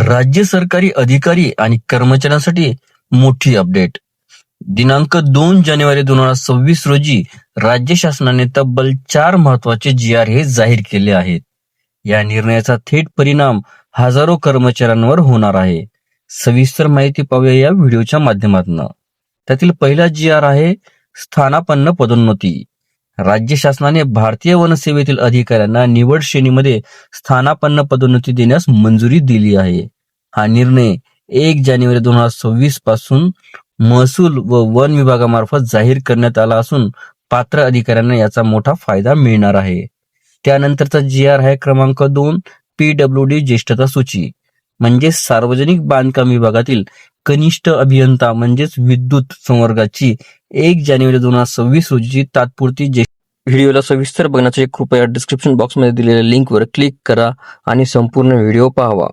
राज्य सरकारी अधिकारी आणि कर्मचाऱ्यांसाठी मोठी अपडेट. दिनांक दोन जानेवारी दोन हजार सव्वीस रोजी राज्य शासनाने तब्बल चार महत्त्वाचे जी आर हे जाहीर केले आहेत. या निर्णयाचा थेट परिणाम हजारो कर्मचाऱ्यांवर होणार आहे. सविस्तर माहिती पाहूया या व्हिडिओच्या माध्यमातून. त्यातील पहिला जी आर आहे स्थानापन्न पदोन्नती. राज्य शासनाने भारतीय वनसेवेतील अधिकाऱ्यांना निवड श्रेणीमध्ये स्थानापन्न पदोन्नती देण्यास मंजुरी दिली आहे. हा निर्णय एक जानेवारी दोन हजार सव्वीसपासून महसूल व वन विभागामार्फत जाहीर करण्यात आला असून पात्र अधिकाऱ्यांना याचा मोठा फायदा मिळणार आहे. त्यानंतरचा जी आर आहे क्रमांक दोन पीडब्ल्यू डी ज्येष्ठता सूची म्हणजे सार्वजनिक बांधकाम विभागातील कनिष्ठ अभियंता म्हणजेच विद्युत संवर्गाची एक जानेवारी दोन हजार सव्वीस रोजीची तात्पुरती जे व्हिडिओला सविस्तर बघण्यासाठी कृपया डिस्क्रिप्शन बॉक्समध्ये दिलेल्या लिंकवर क्लिक करा आणि संपूर्ण व्हिडिओ पाहावा